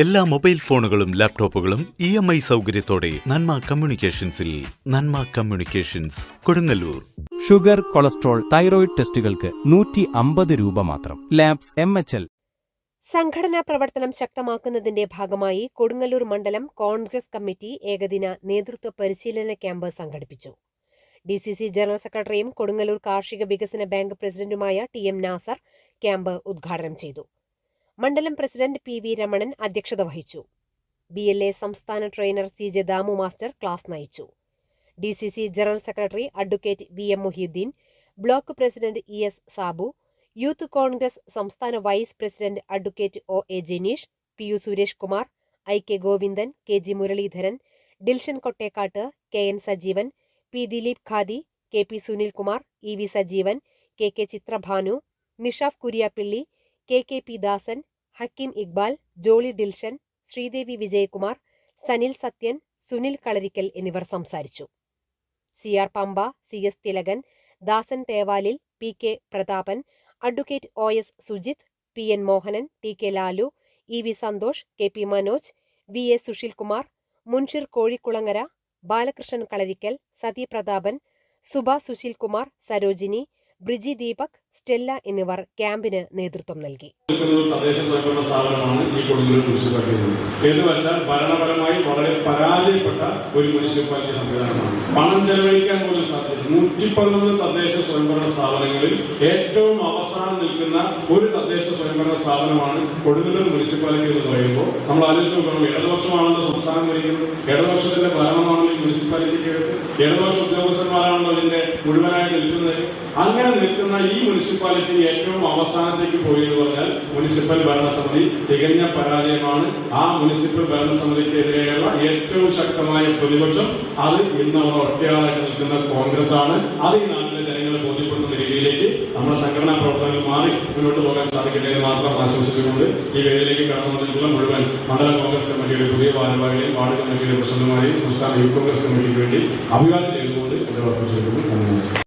എല്ലാ മൊബൈൽ ഫോണുകളും ലാപ്ടോപ്പുകളും ഇ എം ഐ സൗകര്യത്തോടെ Nanma കമ്മ്യൂണിക്കേഷൻസിൽ Nanma communications Kodungallur. Sugar cholesterol thyroid ടെസ്റ്റുകൾക്ക് നൂറ്റി അമ്പത് രൂപ മാത്രം. Labs M H L. സംഘടനാ പ്രവർത്തനം ശക്തമാക്കുന്നതിന്റെ ഭാഗമായി കൊടുങ്ങല്ലൂർ മണ്ഡലം കോൺഗ്രസ് കമ്മിറ്റി ഏകദിന നേതൃത്വ പരിശീലന ക്യാമ്പ് സംഘടിപ്പിച്ചു. ഡി സി സി ജനറൽ സെക്രട്ടറിയും കൊടുങ്ങല്ലൂർ കാർഷിക വികസന ബാങ്ക് പ്രസിഡന്റുമായ ടി എം നാസർ ക്യാമ്പ് ഉദ്ഘാടനം ചെയ്തു. മണ്ഡലം പ്രസിഡന്റ് പി വി രമണൻ അധ്യക്ഷത വഹിച്ചു. ബി എൽ എ സംസ്ഥാന trainer C J Damu master class നയിച്ചു. D C C general secretary advocate V M Mohiddeen block president E S Sabu youth congress സംസ്ഥാന vice president advocate O A Janeesh P U Suresh Kumar I K Govindan K G Muraleedharan Dilshan Kottekkat K N Sajeevan P Dileep Khadi K P Sunilkumar E V Sajeevan K K Chitrabhanu Nishaf Kuriappilly K K P Dasan Hakeem Iqbal Jolly Dilshan Sreedevi Vijayakumar Sanil Sathyan Sunil Kalarikkal എന്നിവർ സംസാരിച്ചു. C R Pampa C S Thilakan Dasan Thevalil P K Prathapan advocate O S Sujith P N Mohanan T K Lalu E V Santhosh K P Manoj V A Susheelkumar Munshir Kozhikkulangara Balakrishnan Kalarikkal Sathi Prathapan Suba Susheelkumar Sarojini Briji Deepak Stella എന്നിവർ ക്യാമ്പിന് നേതൃത്വം നൽകി. തദ്ദേശ സ്വയംഭരണ സ്ഥാപനമാണ് ഈ കൊടുങ്ങല്ലൂർ വളരെ പരാജയപ്പെട്ട ഒരു മുനിസിപ്പാലിറ്റി സംവിധാനമാണ്. പണം ചെലവഴിക്കാൻ പോലും സാധ്യത നൂറ്റി പതിനൊന്ന് തദ്ദേശ സ്വയംഭരണ സ്ഥാപനങ്ങളിൽ ഏറ്റവും അവസാനം നിൽക്കുന്ന ഒരു തദ്ദേശ സ്വയംഭരണ സ്ഥാപനമാണ് കൊടുങ്ങല്ലൂർ മുനിസിപ്പാലിറ്റി എന്ന് പറയുമ്പോൾ നമ്മൾ ആലോചിച്ച് നോക്കണം. ഇടതുപക്ഷമാണല്ലോ സംസ്ഥാനം ഭരിക്കുന്നത്. ഇടതുപക്ഷത്തിന്റെ ഭരണമാണല്ലോ ഈ മുനിസിപ്പാലിറ്റിക്ക് ഇടതുപക്ഷ ഉദ്യോഗസ്ഥന്മാരാണല്ലോ ഇതിന്റെ മുഴുവനായി നിൽക്കുന്നത്. അങ്ങനെ നിൽക്കുന്ന ഈ മുനിസിപ്പാലിറ്റി ഏറ്റവും അവസാനത്തേക്ക് പോയി എന്ന് പറഞ്ഞാൽ മുനിസിപ്പൽ ഭരണസമിതി തികഞ്ഞ പരാജയമാണ്. ആ മുനിസിപ്പൽ ഭരണസമിതിക്കെതിരെയുള്ള ഏറ്റവും ശക്തമായ പ്രതിപക്ഷം അത് ഇന്ന് അവർ ഒറ്റയാളായിട്ട് നിൽക്കുന്ന കോൺഗ്രസ് ആണ് അത് ഈ നാട്ടിലെ ജനങ്ങളെ ബോധ്യപ്പെടുത്തുന്ന രീതിയിലേക്ക് നമ്മുടെ സംഘടനാ പ്രവർത്തനങ്ങൾ മാറി മുന്നോട്ട് പോകാൻ സാധിക്കട്ടെ എന്ന് മാത്രം ആശംസിച്ചുകൊണ്ട് ഈ വേദിയിലേക്ക് കടന്നു വന്നിട്ടുള്ള മുഴുവൻ മണ്ഡലം കോൺഗ്രസ് കമ്മിറ്റിയുടെ പുതിയ ഭാരവാഹികളെയും വാർഡ് കമ്മിറ്റിയുടെ പ്രസിഡന്റുമാരെയും സംസ്ഥാന യൂത്ത് കോൺഗ്രസ് കമ്മിറ്റിക്ക് വേണ്ടി അഭിവാദ്യം ചെയ്തുകൊണ്ട് എന്റെ നന്ദി നമസ്കാരം.